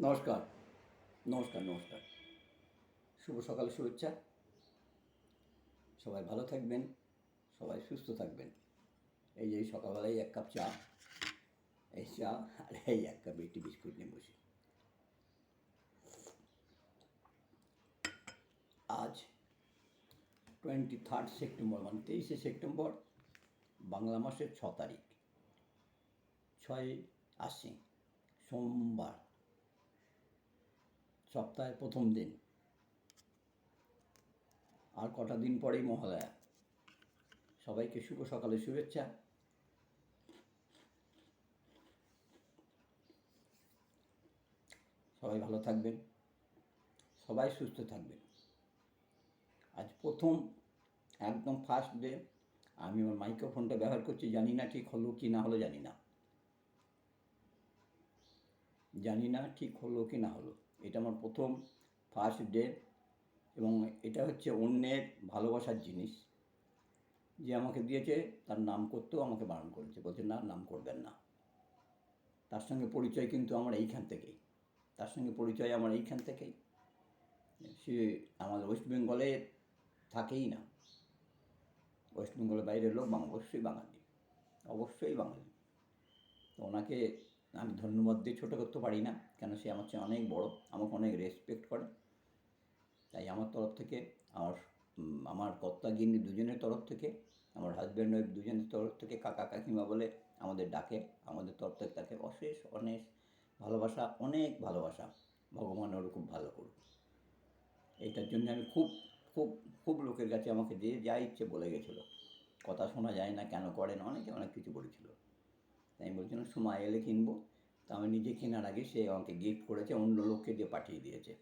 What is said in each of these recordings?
নমস্কার নমস্কার নমস্কার। শুভ সকাল শুভেচ্ছা। সবাই ভালো থাকবেন, সবাই সুস্থ থাকবেন। এই যে সকালবেলায় এক কাপ চা, এই চা আর এই এক কাপ একটি বিস্কুট নিয়ে বসি। আজ টোয়েন্টি থার্ড সেপ্টেম্বর মানে তেইশে সেপ্টেম্বর, বাংলা মাসের ছ তারিখ। ছয় আশ্বিন সোমবার। সপ্তাহের প্রথম দিন। আর কটা দিন পরেই মহালয়া। সবাইকে শুভ সকালে শুভেচ্ছা। সবাই ভালো থাকবেন। সবাই সুস্থ থাকবেন। আজ প্রথম, একদম ফার্স্ট ডে আমি আমার মাইক্রোফোনটা ব্যবহার করছি, জানি না ঠিক হলো কি না হলো, জানি না। জানি না ঠিক হলো কি না হলো। এটা আমার প্রথম ফার্স্ট ডে এবং এটা হচ্ছে অন্যের ভালোবাসার জিনিস। যে আমাকে দিয়েছে, তার নাম করতেও আমাকে বারণ করেছে। বলছে, না, নাম করবেন না। তার সঙ্গে পরিচয় কিন্তু আমার এইখান থেকেই। তার সঙ্গে পরিচয় আমার এইখান থেকেই। সে আমাদের ওয়েস্ট বেঙ্গলে থাকেই না। ওয়েস্ট বেঙ্গলের বাইরের লোক অবশ্যই বাঙালি। অবশ্যই বাঙালি। তো ওনাকে আমি ধন্যবাদ দিয়ে ছোটো করতে পারি না, কেন সে আমার চেয়ে অনেক বড়, আমাকে অনেক রেসপেক্ট করে। তাই আমার তরফ থেকে আমার আমার কর্তাগিনী দুজনের তরফ থেকে, আমার হাজব্যান্ড ওয়াইফ দুজনের তরফ থেকে, কাকা কাকিমা বলে আমাদের ডাকে, আমাদের তরফ থেকে তাকে অশেষ অনেক ভালোবাসা অনেক ভালোবাসা, ভগবান ওর খুব ভালো করুক। এইটার জন্য আমি খুব খুব খুব লোকের কাছে আমাকে যে যা ইচ্ছে বলে গেছিল। কথা শোনা যায় না, কেন করেন, অনেকে অনেক কিছু বলেছিল। তাই আমি বলছিলাম সময় এলে কিনবো। তা আমি নিজে কেনার আগে সে আমাকে গিফট করেছে, অন্য লোককে দিয়ে পাঠিয়ে দিয়েছে।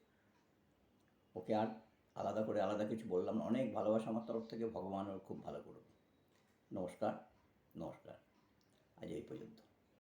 ওকে আর আলাদা করে আলাদা কিছু বললাম অনেক ভালোবাসা আমার তরফ থেকে ভগবান খুব ভালো করুক। নমস্কার নমস্কার। আজ এই পর্যন্ত।